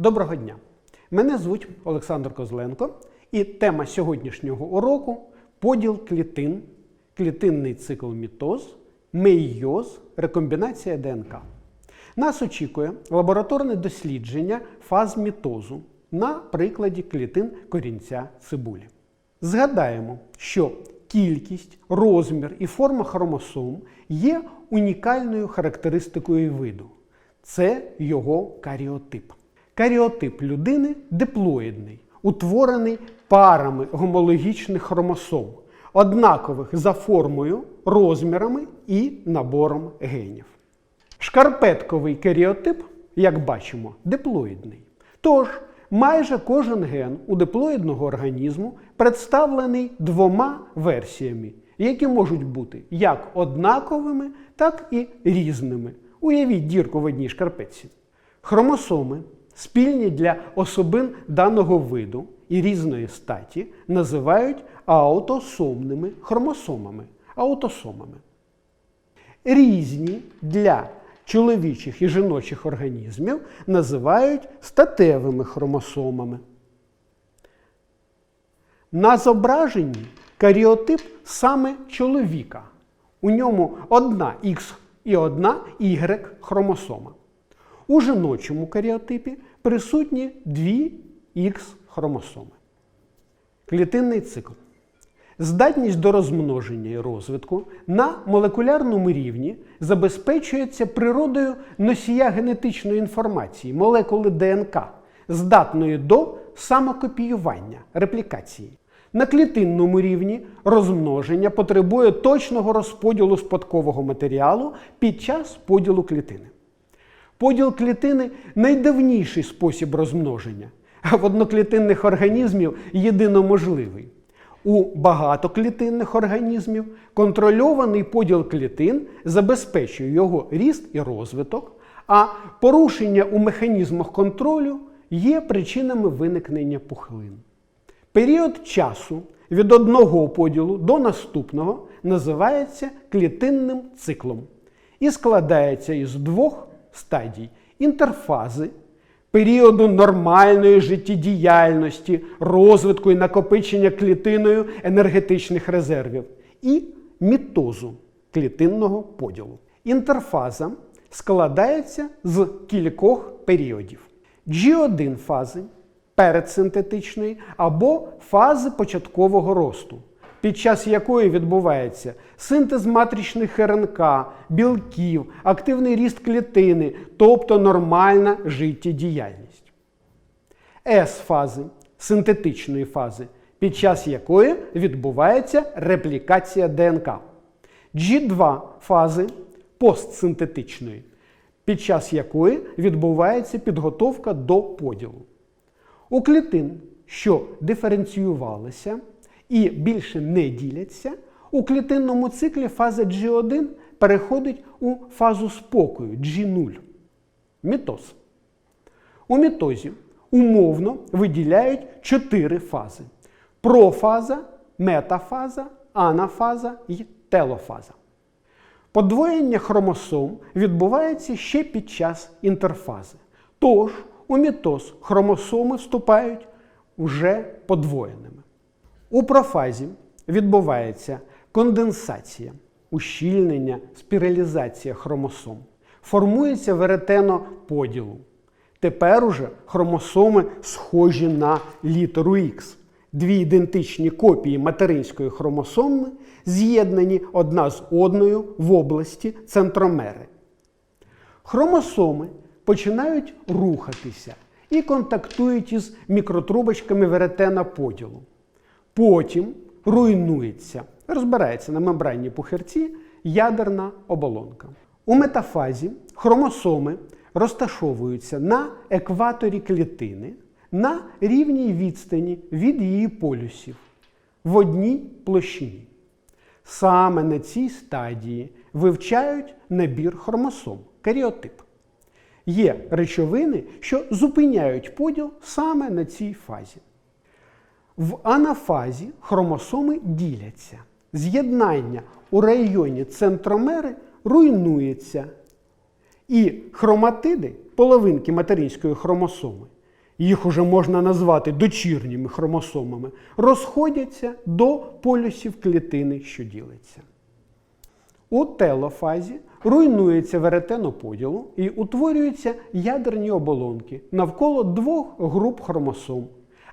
Доброго дня! Мене звуть Олександр Козленко, і тема сьогоднішнього уроку поділ клітин, клітинний цикл мітоз, мейоз, рекомбінація ДНК. Нас очікує лабораторне дослідження фаз мітозу на прикладі клітин корінця цибулі. Згадаємо, що кількість, розмір і форма хромосом є унікальною характеристикою виду. Це його каріотип. Каріотип людини диплоїдний, утворений парами гомологічних хромосом, однакових за формою, розмірами і набором генів. Шкарпетковий каріотип, як бачимо, диплоїдний. Тож, майже кожен ген у диплоїдного організму представлений двома версіями, які можуть бути як однаковими, так і різними. Уявіть дірку в одній шкарпетці. Хромосоми, спільні для особин даного виду і різної статі, називають аутосомними хромосомами. аутосомами. Різні для чоловічих і жіночих організмів називають статевими хромосомами. На зображенні каріотип саме чоловіка. У ньому одна Х і одна Y хромосома. У жіночому каріотипі присутні дві Х хромосоми. Клітинний цикл. Здатність до розмноження і розвитку на молекулярному рівні забезпечується природою носія генетичної інформації, молекули ДНК, здатної до самокопіювання, реплікації. На клітинному рівні розмноження потребує точного розподілу спадкового матеріалу під час поділу клітини. Поділ клітини найдавніший спосіб розмноження, а в одноклітинних організмів єдиноможливий. У багатоклітинних організмів контрольований поділ клітин забезпечує його ріст і розвиток, а порушення у механізмах контролю є причинами виникнення пухлин. Період часу від одного поділу до наступного називається клітинним циклом і складається із двох стадій інтерфази, періоду нормальної життєдіяльності, розвитку і накопичення клітиною енергетичних резервів і мітозу клітинного поділу. Інтерфаза складається з кількох періодів. G1 фази передсинтетичної або фази початкового росту, під час якої відбувається синтез матричних РНК, білків, активний ріст клітини, тобто нормальна життєдіяльність. С-фази синтетичної фази, під час якої відбувається реплікація ДНК. G2 фази постсинтетичної, під час якої відбувається підготовка до поділу. У клітин, що диференціювалися і більше не діляться, у клітинному циклі фаза G1 переходить у фазу спокою G0. Мітоз. У мітозі умовно виділяють чотири фази: профаза, метафаза, анафаза і телофаза. Подвоєння хромосом відбувається ще під час інтерфази. Тож у мітоз хромосоми вступають вже подвоєними. У профазі відбувається конденсація, ущільнення, спіралізація хромосом. Формується веретено поділу. Тепер уже хромосоми схожі на літеру Х. Дві ідентичні копії материнської хромосоми з'єднані одна з одною в області центромери. Хромосоми починають рухатися і контактують із мікротрубочками веретена поділу. Потім руйнується, розбирається на мембранній пухирці ядерна оболонка. У метафазі хромосоми розташовуються на екваторі клітини на рівній відстані від її полюсів в одній площині. Саме на цій стадії вивчають набір хромосом каріотип. Є речовини, що зупиняють поділ саме на цій фазі. В анафазі хромосоми діляться. З'єднання у районі центромери руйнується. І хроматиди, половинки материнської хромосоми, їх уже можна назвати дочірніми хромосомами, розходяться до полюсів клітини, що ділиться. У телофазі руйнується веретено поділу і утворюються ядерні оболонки навколо двох груп хромосом,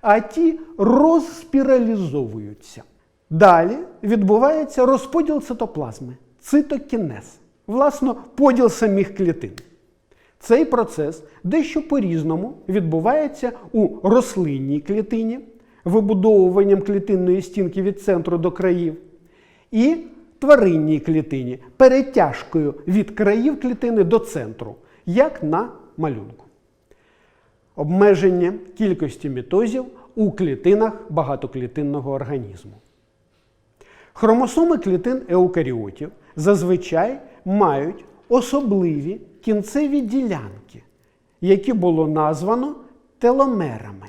а ті розспіралізовуються. Далі відбувається розподіл цитоплазми, цитокінез, власно, поділ самих клітин. Цей процес дещо по-різному відбувається у рослинній клітині, вибудовуванням клітинної стінки від центру до країв, і тваринній клітині перетяжкою від країв клітини до центру, як на малюнку. Обмеження кількості мітозів у клітинах багатоклітинного організму. Хромосоми клітин еукаріотів зазвичай мають особливі кінцеві ділянки, які було названо теломерами.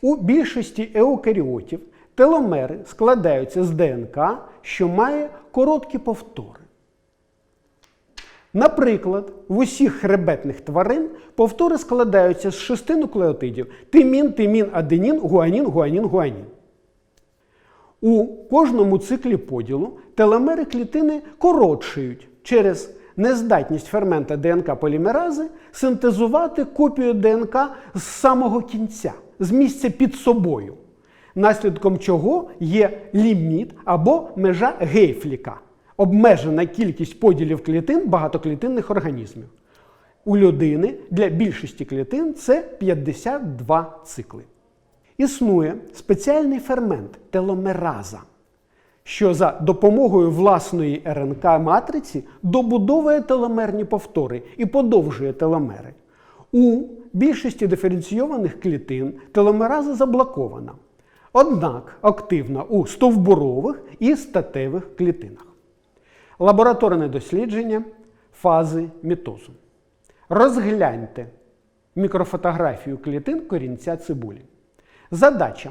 У більшості еукаріотів теломери складаються з ДНК, що має короткі повтори. Наприклад, в усіх хребетних тварин повтори складаються з шести нуклеотидів: тимін, тимін, аденін, гуанін, гуанін, гуанін. У кожному циклі поділу теломери клітини коротшують через нездатність фермента ДНК полімерази синтезувати копію ДНК з самого кінця, з місця під собою, наслідком чого є ліміт або межа гейфліка, обмежена кількість поділів клітин багатоклітинних організмів. У людини для більшості клітин це 52 цикли. Існує спеціальний фермент теломераза, що за допомогою власної РНК-матриці добудовує теломерні повтори і подовжує теломери. У більшості диференційованих клітин теломераза заблокована, однак активна у стовбурових і статевих клітинах. Лабораторне дослідження фази мітозу. Розгляньте мікрофотографію клітин корінця цибулі. Задача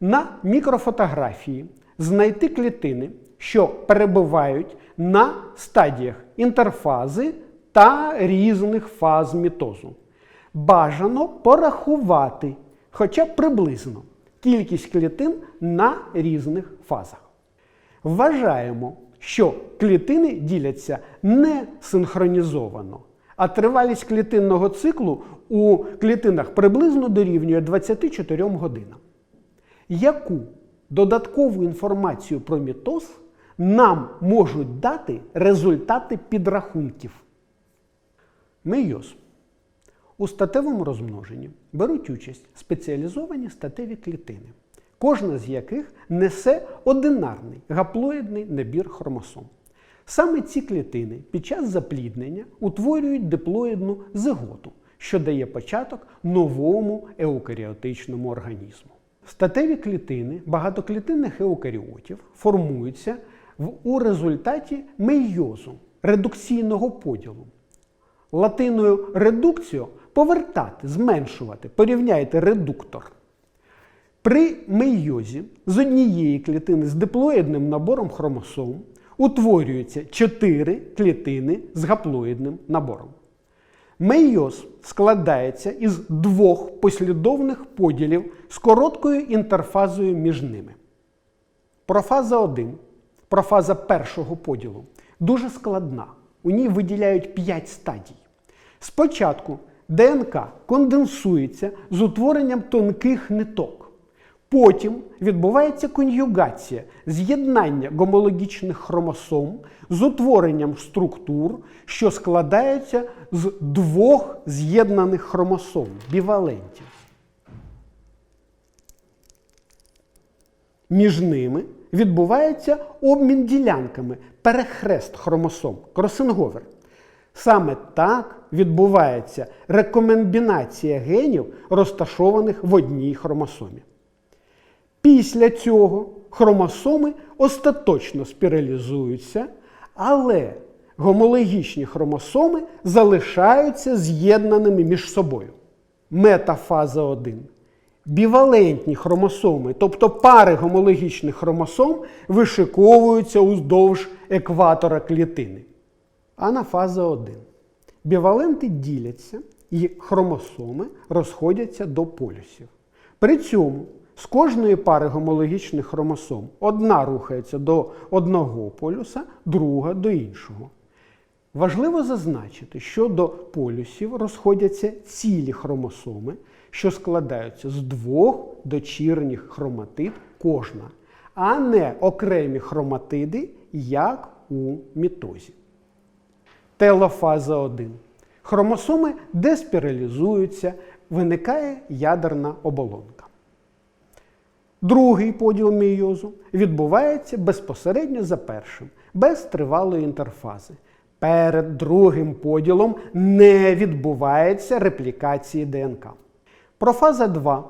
на мікрофотографії знайти клітини, що перебувають на стадіях інтерфази та різних фаз мітозу. Бажано порахувати, хоча б приблизно, кількість клітин на різних фазах. Вважаємо, що клітини діляться не синхронізовано, а тривалість клітинного циклу у клітинах приблизно дорівнює 24 годинам. Яку додаткову інформацію про мітоз нам можуть дати результати підрахунків? Мейоз. У статевому розмноженні беруть участь спеціалізовані статеві клітини, кожна з яких несе одинарний гаплоїдний набір хромосом. Саме ці клітини під час запліднення утворюють диплоїдну зиготу, що дає початок новому еукаріотичному організму. Статеві клітини багатоклітинних еукаріотів формуються в, у результаті мейозу, редукційного поділу. Латиною редукціо повертати, зменшувати. Порівняйте редуктор. При мейозі з однієї клітини з диплоїдним набором хромосом утворюються 4 клітини з гаплоїдним набором. Мейоз складається із двох послідовних поділів з короткою інтерфазою між ними. Профаза 1, профаза першого поділу, дуже складна. У ній виділяють 5 стадій. Спочатку ДНК конденсується з утворенням тонких ниток. Потім відбувається конюгація, з'єднання гомологічних хромосом з утворенням структур, що складаються з двох з'єднаних хромосом бівалентів. Між ними відбувається обмін ділянками, перехрест хромосом, кросинговер. Саме так відбувається рекомбінація генів, розташованих в одній хромосомі. Після цього хромосоми остаточно спіралізуються, але гомологічні хромосоми залишаються з'єднаними між собою. Метафаза 1. Бівалентні хромосоми, тобто пари гомологічних хромосом, вишиковуються уздовж екватора клітини. Анафаза 1. Біваленти діляться і хромосоми розходяться до полюсів. При цьому з кожної пари гомологічних хромосом одна рухається до одного полюса, друга до іншого. Важливо зазначити, що до полюсів розходяться цілі хромосоми, що складаються з двох дочірніх хроматид кожна, а не окремі хроматиди, як у мітозі. Телофаза 1. Хромосоми деспіралізуються, виникає ядерна оболонка. Другий поділ мейозу відбувається безпосередньо за першим, без тривалої інтерфази. Перед другим поділом не відбувається реплікації ДНК. Профаза 2.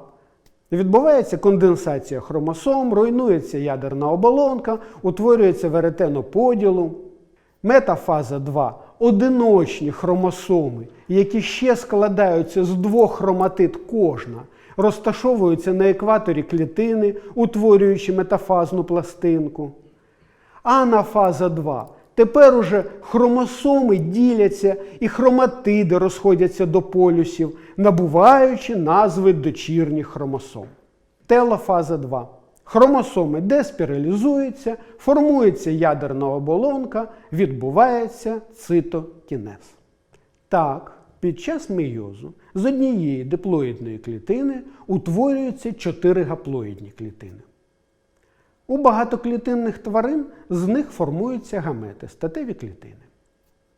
Відбувається конденсація хромосом, руйнується ядерна оболонка, утворюється веретено поділу. Метафаза 2 одиночні хромосоми, які ще складаються з двох хроматид кожна, розташовуються на екваторі клітини, утворюючи метафазну пластинку. Анафаза 2. Тепер уже хромосоми діляться і хроматиди розходяться до полюсів, набуваючи назви дочірніх хромосом. Телофаза 2. Хромосоми деспіралізуються, формується ядерна оболонка, відбувається цитокінез. Так, під час мейозу з однієї диплоїдної клітини утворюються чотири гаплоїдні клітини. У багатоклітинних тварин з них формуються гамети, статеві клітини.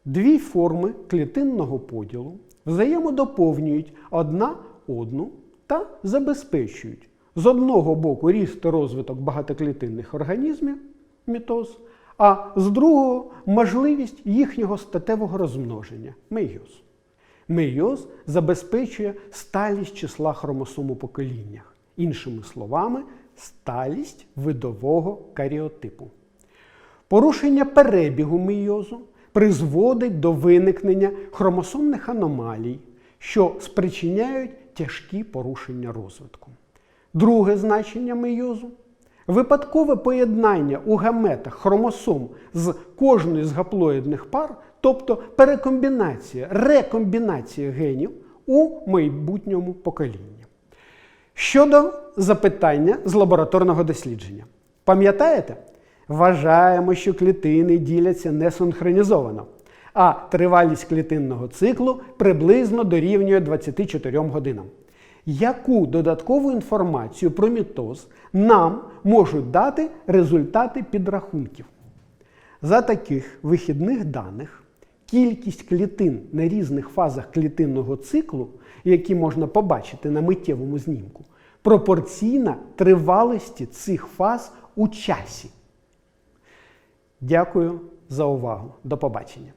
Дві форми клітинного поділу взаємодоповнюють одна одну та забезпечують з одного боку ріст і розвиток багатоклітинних організмів мітоз, а з другого можливість їхнього статевого розмноження мейоз. Мейоз забезпечує сталість числа хромосом у поколіннях, іншими словами, сталість видового каріотипу. Порушення перебігу мейозу призводить до виникнення хромосомних аномалій, що спричиняють тяжкі порушення розвитку. Друге значення мейозу випадкове поєднання у гаметах хромосом з кожної з гаплоїдних пар, тобто перекомбінація, рекомбінація генів у майбутньому поколінні. Щодо запитання з лабораторного дослідження. Пам'ятаєте? Вважаємо, що клітини діляться несинхронізовано, а тривалість клітинного циклу приблизно дорівнює 24 годинам. Яку додаткову інформацію про мітоз нам можуть дати результати підрахунків? За таких вихідних даних кількість клітин на різних фазах клітинного циклу, які можна побачити на миттєвому знімку, пропорційна тривалості цих фаз у часі. Дякую за увагу. До побачення.